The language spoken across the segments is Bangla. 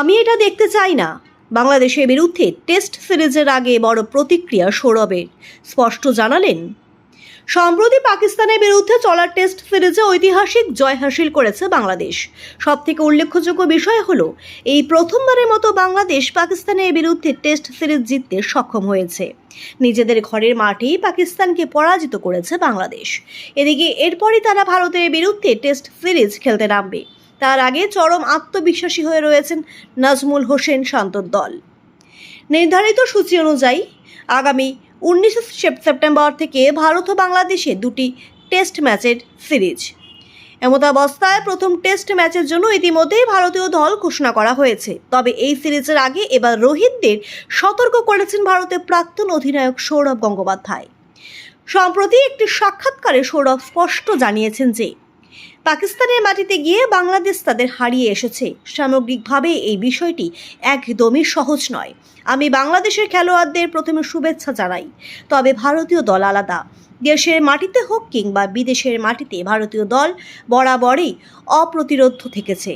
আমি এটা দেখতে চাই না। বাংলাদেশের বিরুদ্ধে টেস্ট সিরিজের আগে বড় প্রতিক্রিয়া সৌরভের, স্পষ্ট জানালেন। সম্প্রতি পাকিস্তানের বিরুদ্ধে চলার টেস্ট সিরিজে ঐতিহাসিক জয় হাসিল করেছে বাংলাদেশ। সবথেকে উল্লেখযোগ্য বিষয় হলো, এই প্রথমবারের মতো বাংলাদেশ পাকিস্তানের বিরুদ্ধে টেস্ট সিরিজ জিততে সক্ষম হয়েছে। নিজেদের ঘরের মাঠেই পাকিস্তানকে পরাজিত করেছে বাংলাদেশ। এদিকে এরপরই তারা ভারতের বিরুদ্ধে টেস্ট সিরিজ খেলতে নামবে। তার আগে চরম আত্মবিশ্বাসী হয়ে রয়েছেন নাজমুল হোসেন শান্তর দল। নির্ধারিত সূচি অনুযায়ী আগামী উনিশে সেপ্টেম্বর থেকে ভারত ও বাংলাদেশে দুটি টেস্ট ম্যাচের সিরিজ। এমতাবস্থায় প্রথম টেস্ট ম্যাচের জন্য ইতিমধ্যেই ভারতীয় দল ঘোষণা করা হয়েছে। তবে এই সিরিজের আগে এবার রোহিতদের সতর্ক করেছেন ভারতের প্রাক্তন অধিনায়ক সৌরভ গঙ্গোপাধ্যায়। সম্প্রতি একটি সাক্ষাৎকারে সৌরভ স্পষ্ট জানিয়েছেন যে পাকিস্তানের মাটিতে গিয়ে বাংলাদেশ তাদের হারিয়ে এসেছে। সামগ্রিকভাবে এই বিষয়টি একদমই সহজ নয়। আমি বাংলাদেশের খেলোয়াড়দের প্রথমে শুভেচ্ছা জানাই। তবে ভারতীয় দল আলাদা। দেশের মাটিতে হোক কিংবা বিদেশের মাটিতে ভারতীয় দল বরাবরই অপ্রতিরোধ থেকেছে।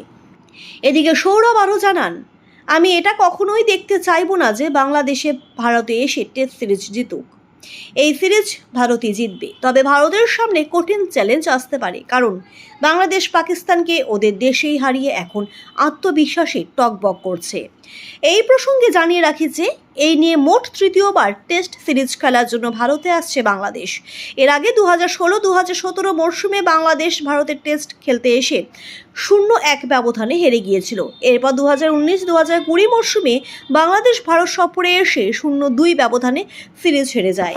এদিকে সৌরভ আরও জানান, আমি এটা কখনোই দেখতে চাইব না যে বাংলাদেশে ভারতে এসে টেস্ট সিরিজ জিতুক। এই সিরিজ ভারতই জিতবে। তবে ভারতের সামনে কঠিন চ্যালেঞ্জ আসতে পারে, কারণ বাংলাদেশ পাকিস্তানকে ওদের দেশেই হারিয়ে এখন আত্মবিশ্বাসে টকবক করছে। এই প্রসঙ্গে জানিয়ে রাখি যে এই নিয়ে মোট তৃতীয়বার টেস্ট সিরিজ খেলার জন্য ভারতে আসছে বাংলাদেশ। এর আগে দু হাজার ষোলো দু হাজার সতেরো মরশুমে বাংলাদেশ ভারতের টেস্ট খেলতে এসে শূন্য এক ব্যবধানে হেরে গিয়েছিল। এরপর দু হাজার উনিশ দু হাজার কুড়ি মরশুমে বাংলাদেশ ভারত সফরে এসে শূন্য দুই ব্যবধানে সিরিজ হেরে যায়।